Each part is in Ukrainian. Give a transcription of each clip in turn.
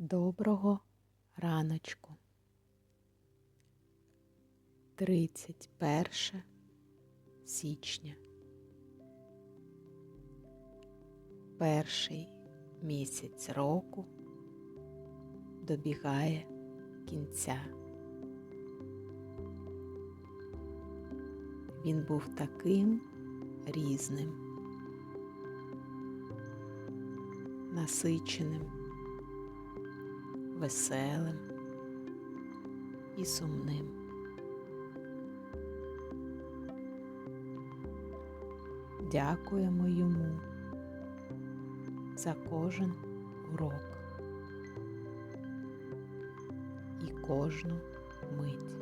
Доброго раночку. 31 січня. Перший місяць року добігає кінця. Він був таким різним, насиченим веселим і сумним. Дякуємо йому за кожен урок і кожну мить.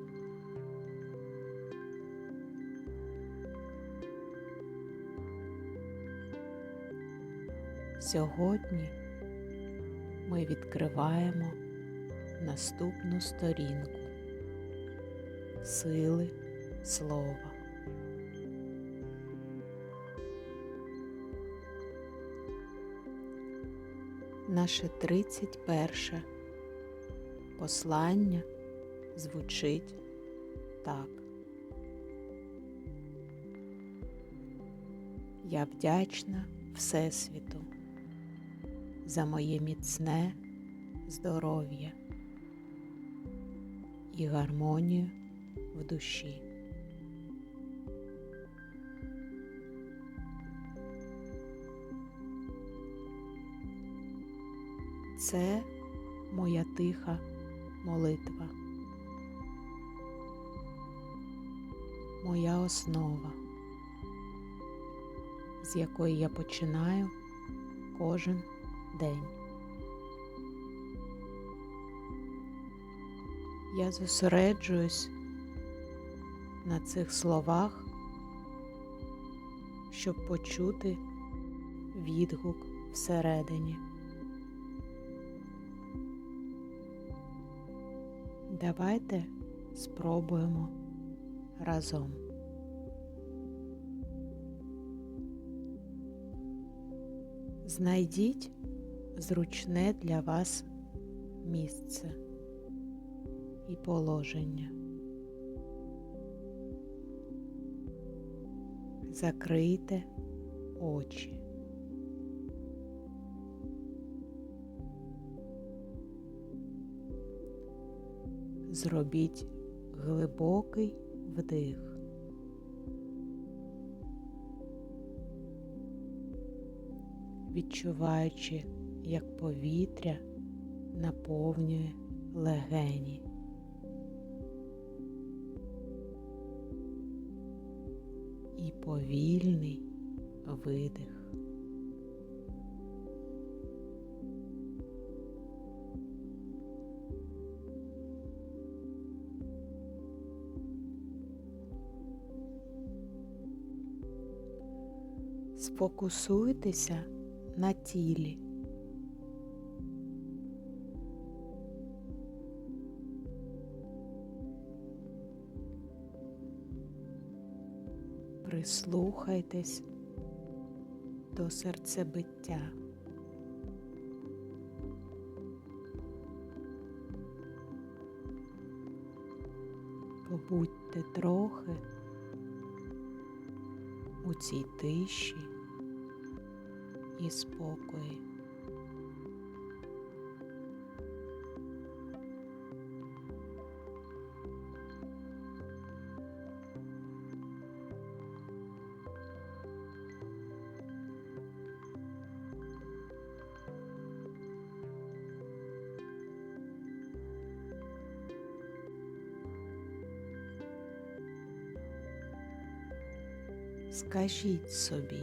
Сьогодні ми відкриваємо наступну сторінку сили слова. Наше 31 послання звучить так. Я вдячна Всесвіту за моє міцне здоров'я і гармонію в душі. Це моя тиха молитва, моя основа, з якої я починаю кожен день. Я зосереджуюсь на цих словах, щоб почути відгук всередині. Давайте спробуємо разом. Знайдіть зручне для вас місце і положення. Закрийте очі. Зробіть глибокий вдих. Відчуваючи, як повітря наповнює легені. Повільний видих. Сфокусуйтеся на тілі. Прислухайтесь до серцебиття. Побудьте трохи у цій тиші і спокої. Скажіть собі.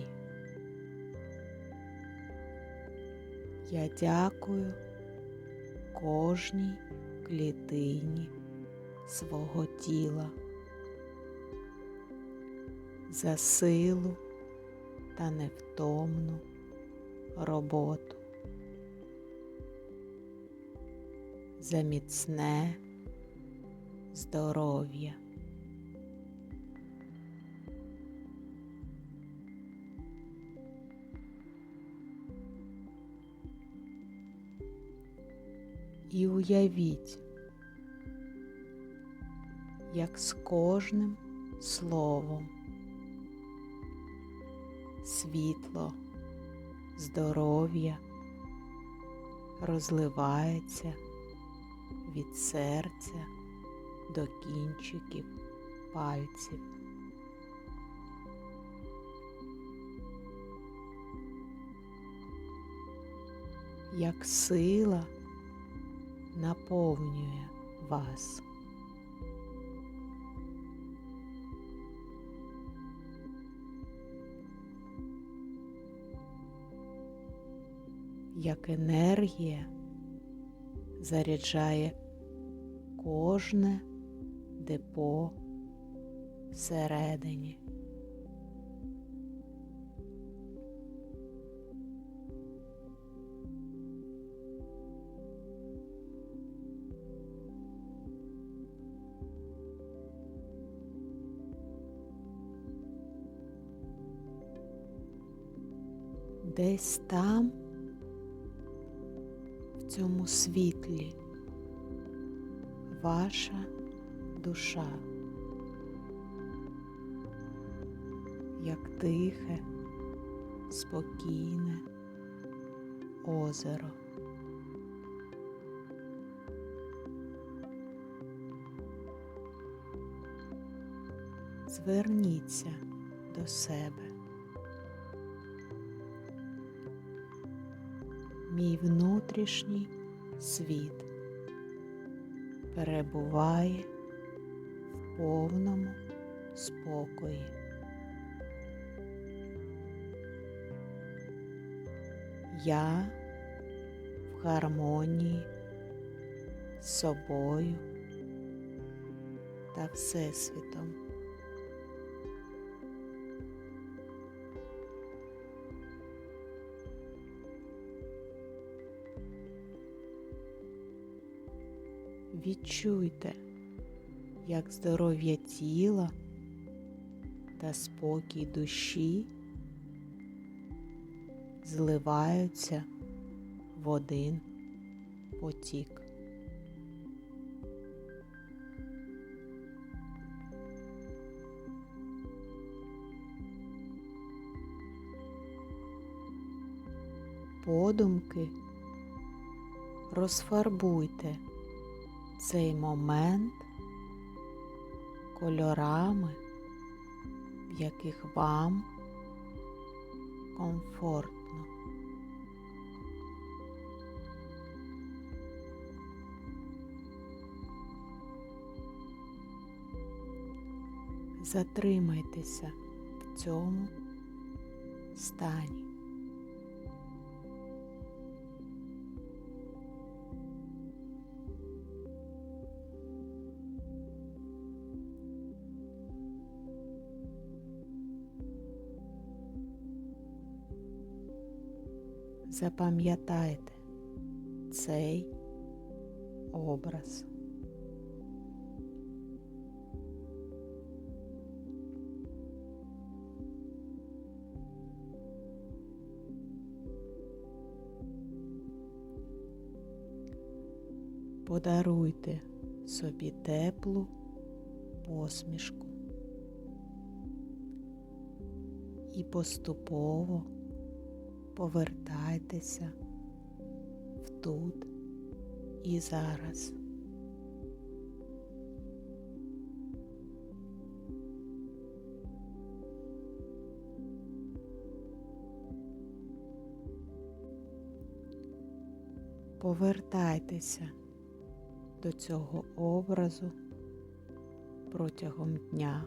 Я дякую кожній клітині свого тіла за силу та невтомну роботу, за міцне здоров'я. І уявіть, як з кожним словом світло, здоров'я розливається від серця до кінчиків пальців. Як сила наповнює вас. Як енергія заряджає кожне депо всередині. Десь там, в цьому світлі, ваша душа, як тихе, спокійне озеро. Зверніться до себе. Мій внутрішній світ перебуває в повному спокої. Я в гармонії з собою та Всесвітом. Відчуйте, як здоров'я тіла та спокій душі зливаються в один потік. Подумки розфарбуйте цей момент кольорами, в яких вам комфортно. Затримайтеся в цьому стані. Запам'ятайте цей образ. Подаруйте собі теплу посмішку і поступово повертайтеся в тут і зараз. Повертайтеся до цього образу протягом дня,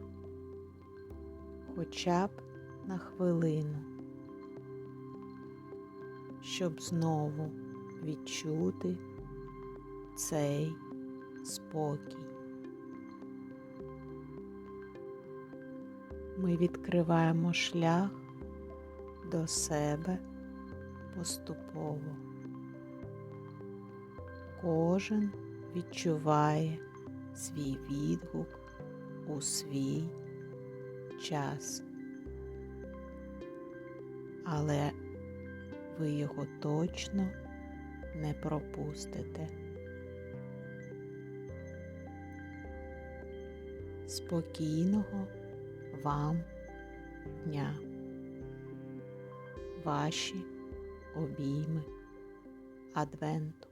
хоча б на хвилину, щоб знову відчути цей спокій. Ми відкриваємо шлях до себе поступово. Кожен відчуває свій відгук у свій час, але ви його точно не пропустите. Спокійного вам дня, ваші обійми адвенту.